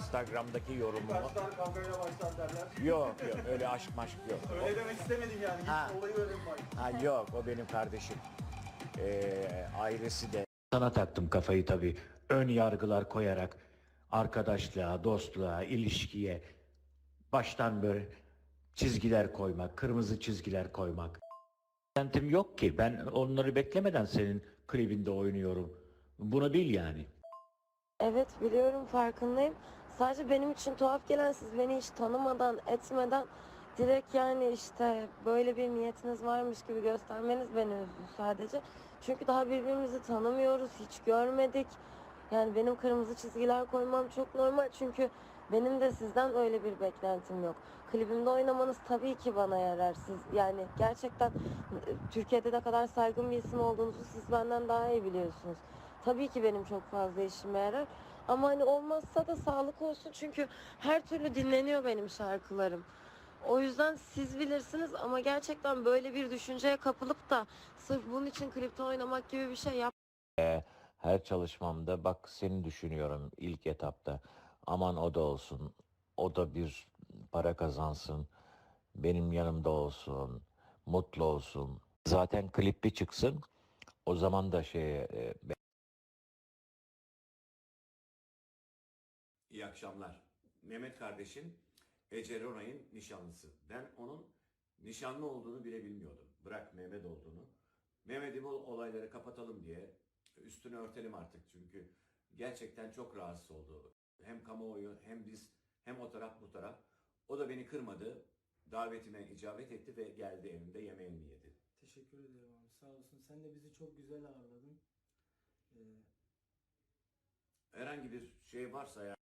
Instagram'daki yorumumu. Başlar kavgayla başlar derler. Yok yok öyle aşk maşk yok. Öyle demek istemedim yani. Ha. Olayı öyle mi? Ha, yok o benim kardeşim. Ee, ailesi de Sana taktım kafayı tabii. Ön yargılar koyarak arkadaşlığa, dostluğa, ilişkiye baştan böyle çizgiler koymak, kırmızı çizgiler koymak. Beklentim yok ki. Ben onları beklemeden senin klibinde oynuyorum. Bunu bil yani. Evet biliyorum farkındayım. Sadece benim için tuhaf gelen siz beni hiç tanımadan etmeden direkt yani işte böyle bir niyetiniz varmış gibi göstermeniz beni üzdü sadece. Çünkü daha birbirimizi tanımıyoruz, hiç görmedik. Yani benim kırmızı çizgiler koymam çok normal çünkü benim de sizden öyle bir beklentim yok. Klibimde oynamanız tabii ki bana yarar. Siz yani gerçekten Türkiye'de ne kadar saygın bir isim olduğunuzu siz benden daha iyi biliyorsunuz. Tabii ki benim çok fazla işime yarar. Ama hani olmazsa da sağlık olsun çünkü her türlü dinleniyor benim şarkılarım. O yüzden siz bilirsiniz ama gerçekten böyle bir düşünceye kapılıp da sırf bunun için klipte oynamak gibi bir şey yap Her çalışmamda bak seni düşünüyorum ilk etapta. Aman o da olsun. O da bir para kazansın. Benim yanımda olsun. Mutlu olsun. Zaten klip bir çıksın. O zaman da şey İyi akşamlar. Mehmet kardeşim Ece Ronay'ın nişanlısı. Ben onun nişanlı olduğunu bile bilmiyordum. Bırak Mehmet olduğunu. Mehmet'i bu olayları kapatalım diye üstünü örtelim artık çünkü gerçekten çok rahatsız oldu. Hem kamuoyu hem biz hem o taraf bu taraf. O da beni kırmadı. Davetime icabet etti ve geldi evimde yemeğimi yedi. Teşekkür ederim abi sağ olasın. Sen de bizi çok güzel ağırladın. Ee, Herhangi bir şey varsa ya